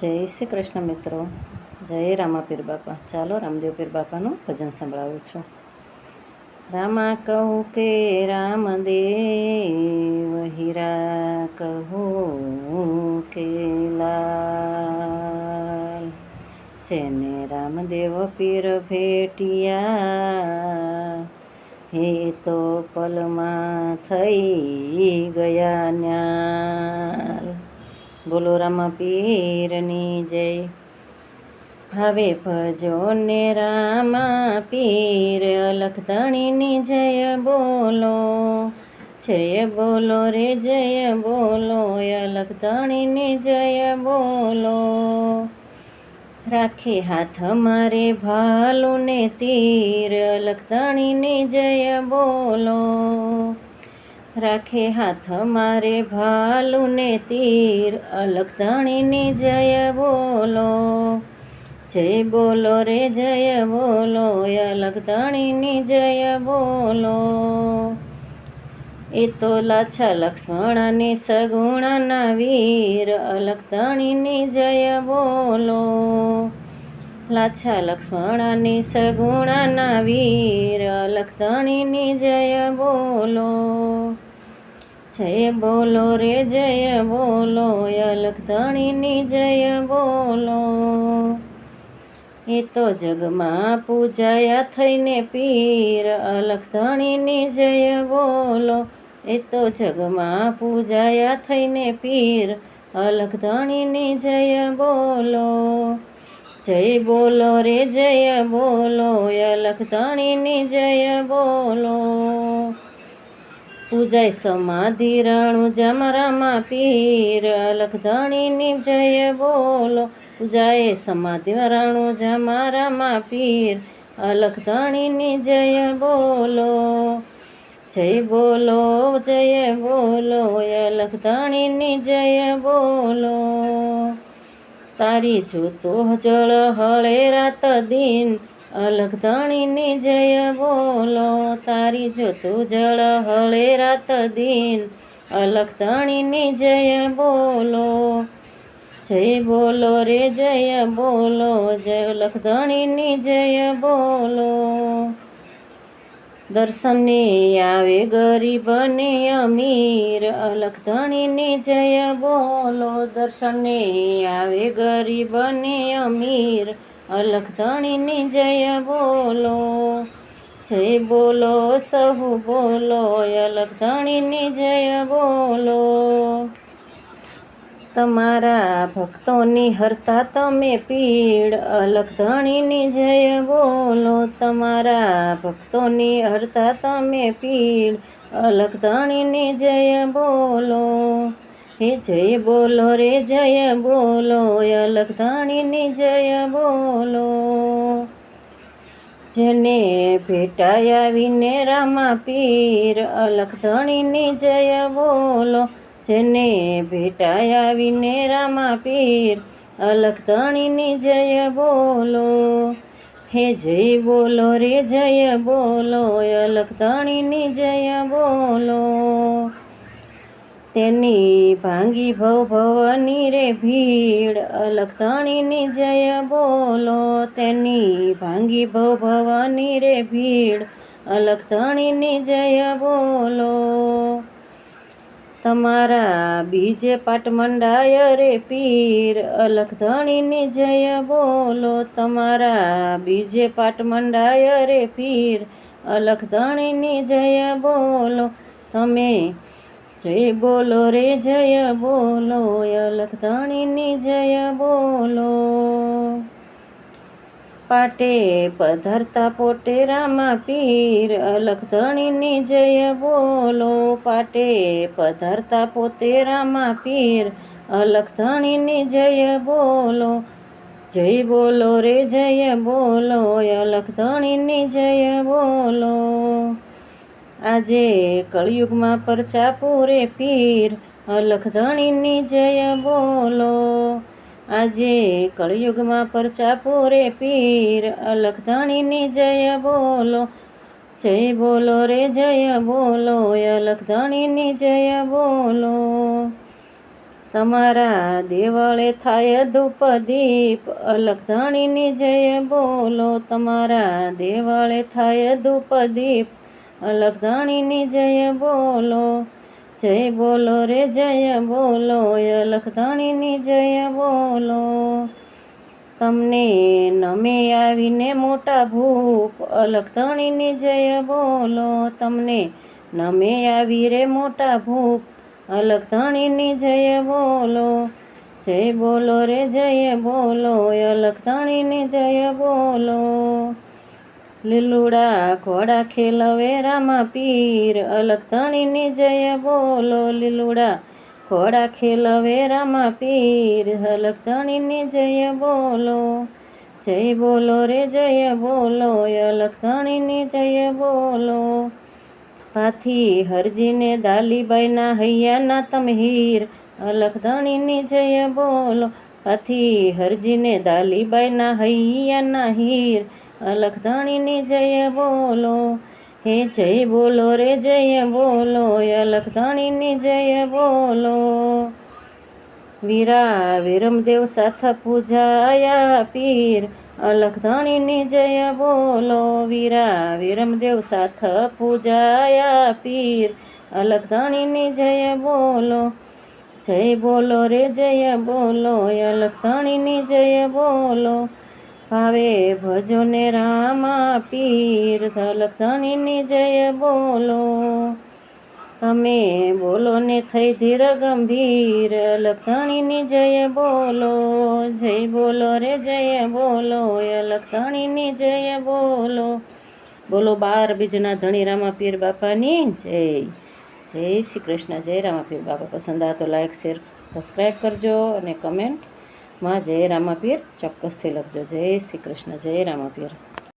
જય શ્રી કૃષ્ણ મિત્રો. જય રામા પીર બાપા. ચાલો રામદેવ પીર બાપાનું ભજન સંભળાવું છું. રામા કહું કે રામદેવ, હીરા કહું કે લાલ. જેને રામદેવ પીર ભેટિયા હે તો પલમાં થઈ ગયા ન્યાલ. બોલો રામા પીરની જય. હવે ભજો ને રામા પીર, લખતણીની જય બોલો. જય બોલો રે, જય બોલો લખતણીની જય બોલો. રાખે હાથ મારે ભાલુને તીર, લખતણીની જય બોલો. રાખે હાથ મારે ભાલુને તીર અલગતાણીની જય બોલો જય બોલો રે, જય બોલો અલગતાણીની જય બોલો. એ તો લાછા લક્ષ્મણની સગુણાના વીર અલગતાણીની જય બોલો. લાછા લક્ષ્મણની સગુણાના વીર અલગતાણીની જય બોલો. જય બોલો રે જય, બોલો અલખધણીની જય, બોલો. એ તો જગમાં પૂજાયા થઈને પીર અલખધણીની જય, બોલો. એ તો જગમાં પૂજાયા થઈને પીર અલખધણીની જય, બોલો. જય, બોલો રે જય, બોલો અલખધણીની જય, બોલો. પૂજાય સમાધિ રાણુ જમરામાં પીર. અલખધણીની જય બોલો. પૂજાય સમાધિ રાણુ જમરામાં પીર. અલખધણીની જય બોલો. જય બોલો જય બોલો. અલખધણીની જય બોલો. તારી જોતો જળ હળે રાત દિન. અલગ જય બોલો, તારી જોતું જળ હળે રાત દિન. અલગ જય બોલો જય બોલો રે, જય બોલો, જય અલગ ધણીની જય બોલો. દર્શને આવે ગરીબને અમીર અલખ ધણીની જય બોલો. દર્શને આવે ગરીબને અમીર અલખ ધણીની જય બોલો જય બોલો, સહુ બોલો અલખધણીની જય બોલો. તમારા ભક્તોની હરતા તમે પીડ અલખધણીની જય બોલો. તમારા ભક્તોની હરતા તમે પીડ અલખધણીની જય બોલો. હે જય બોલો રે, જય બોલો અલગધાણીની ધણીની જય બોલો. જેને ભેટાયા વિને રામા પીર અલખ ધણીની જય બોલો. જેને ભેટાયા વિને રામા પીર, અલગધણીની જય બોલો. હે જય બોલો રે, જય બોલો અલગધણીની જય બોલો. તેની ભાંગી ભવ ભવની રે ભીડ અલગતાણીની જય બોલો. તેની ભાંગી ભવ ભવાની રે ભીડ અલગતાણીની જય બોલો. તમારા બીજે પાટ મંડાય રે પીર અલખ ધણીની જય બોલો. તમારા બીજે પાટ મંડાય રે પીર અલખધણીની જય બોલો. તમે જય બોલો રે, જય બોલો અલખધણીની જય બોલો. પાટે પધરતા પોટે રામા પીર અલખધણીની જય બોલો. પાટે પધરતા પોતે રામા પીર અલખધણીની જય બોલો. જય બોલો રે, જય બોલો અલખધણીની જય બોલો. આજે કળિયુગમાં પરચા પૂરે પીર અલખધણીની જય બોલો. આજે કળિયુગમાં પરચા પૂરે પીર અલખધણીની જય બોલો. જય બોલો રે, જય બોલો અલખધણીની જય બોલો. તમારા દેવળે થાય ધૂપ દીપ અલખધણીની જય બોલો. તમારા દેવળે થાય ધૂપ દીપ અલખ ધણીની જય બોલો જય બોલો રે, જય બોલો અલખધાણીની જય બોલો. તમને નમે આવીને મોટા ભૂપ અલખધાણીની જય બોલો. તમને નમે આવી રે મોટા ભૂપ અલખધણીની જય બોલો. જય બોલો રે, જય બોલો અલખધાણીની જય બોલો. લીલુડા ઘોડા ખેલવે રામા પીર, અલગ ધણીની જય બોલો લીલુડા. ઘોડા ખેલવે રામા પીર, અલગ ધણીની જય બોલો. જય બોલો રે, જય બોલો, અલગ ધણીની જય બોલો. પાથી હરજીને દાલીબાઈના હૈયાના તમહીર હીર અલખ ધણીની જય બોલો. પાથી હરજીને દાલીબાઈના હૈયાના હીર અલખ ધણીની જય બોલો, હે જય બોલો રે જય બોલો અલખ ધણીની જય બોલો. વીરા વિરમદેવ સાથ પૂજાયા પીર, અલખ ધણીની જય બોલો, વીરા વિરમદેવ સાથ પૂજાયા પીર, અલખ ધણીની જય બોલો. જય બોલો રે જય બોલો અલખ ધણીની જય બોલો. ભાવે ભજો ને રામા પીર અલખ જય બોલો. તમે બોલો ને થઈ ધીર ગંભીર અલખ જય બોલો. જય બોલો રે જય બોલો ધણીની જય બોલો. બોલો બાર બીજના ધણી રામા પીર બાપાની જય. જય શ્રી કૃષ્ણ, જય રામા પીર બાપા. પસંદ આવે તો લાઈક શેર સબસ્ક્રાઈબ કરજો અને કમેન્ટમાં જય રામાપીર ચોક્કસથી લખજો. જય શ્રી કૃષ્ણ જય રામાપીર.